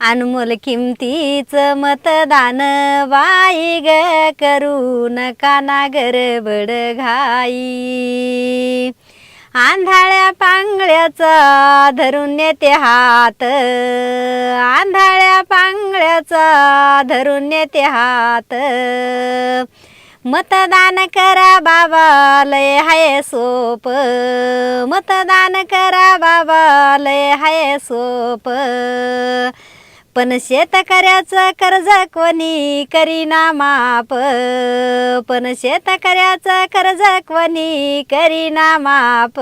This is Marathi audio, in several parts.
अनमोल किमतीच मतदान बाई ग करू नका नागर गरबड घाई? आंधाळ्या पांगळ्याचा धरून नेते हात. आंधाळ्या पांगळ्याचा धरून नेते हात. मतदान करा बाबा लय हाय सोप. मतदान करा बाबा लय हाय सोप. पण शेतकऱ्याचं कर्ज कोणी करीना माप पण शेतकऱ्याचं कर्ज कोणी करीना माप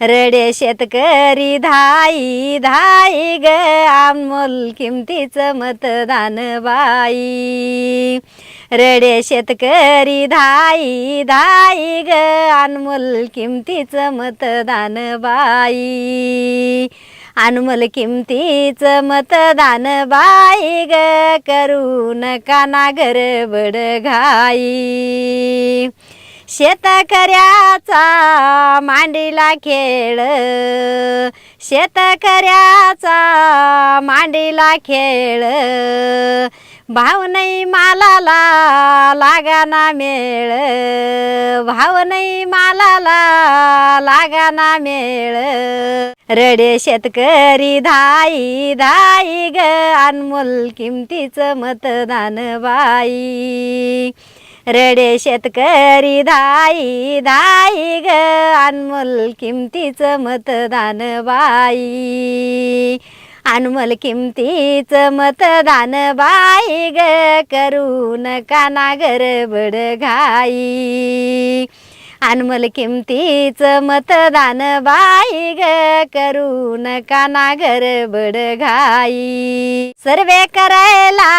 रडे शेतकरी धाई धाई ग अनमोल किमतीचं मतदान बाई. रडे शेतकरी धाई धाई ग अनमोल किमतीचं मतदान बाई. अनुमल किमतीचं मतदान बाई ग करू नका नागर गरबड घाई शेतकऱ्याचा मांडीला खेळ शेतकऱ्याचा मांडीला खेळ भाव नाही मालाला लागाना मेळ भाव नाही मालाला लागाना मेळ रडे शेतकरी धाई धाई ग. अनमोल किमतीचं मतदान बाई. रडे शेतकरी धाई धाई ग. अनमोल किमतीचं मतदान बाई. अनमोल किमतीचं मतदान बाई ग. करू नका नागर बड घाई अनमल किमतीचं मतदान बाई ग करू नका नागर बड घाई सर्वे करायला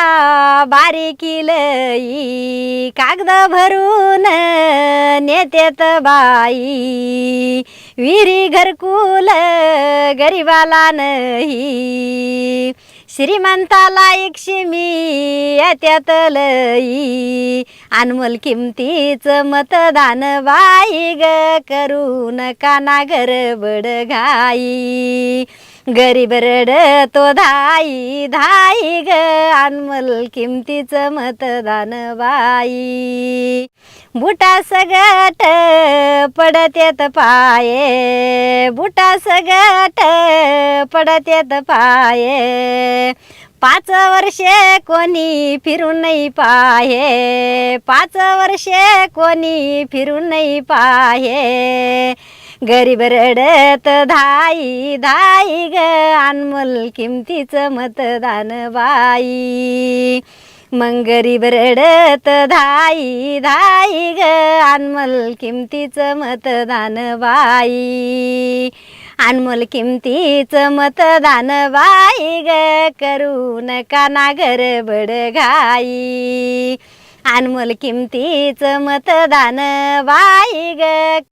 बारीकी लई कागद भरून नेतेत बाई विहिरी घरकुल गरीबाला नाही श्रीमंताला एकशे मी येत्यात लई अनमोल किमतीचं मतदान बाई ग करू नका नागर बड घाई गरीब रडतो धाई धाई ग अनमल किमतीचं मतदान बाई. बुटा सगट पडत येत पाये बुटा सगट पडत येत पाये. पाच वर्षे कोणी फिरून नाही पाहे पाच वर्षे कोणी फिरून नाही पाहे. गरीब रडत धाई धाई ग. अनमोल किमतीचं मतदान बाई. मग गरीब रडत धाई धाई ग. अनमोल किमतीचं मतदान बाई. अनमोल किमतीचं मतदान बाई ग. करू नका ना गरबड घाई. अनमोल किमतीचं मतदान बाई ग.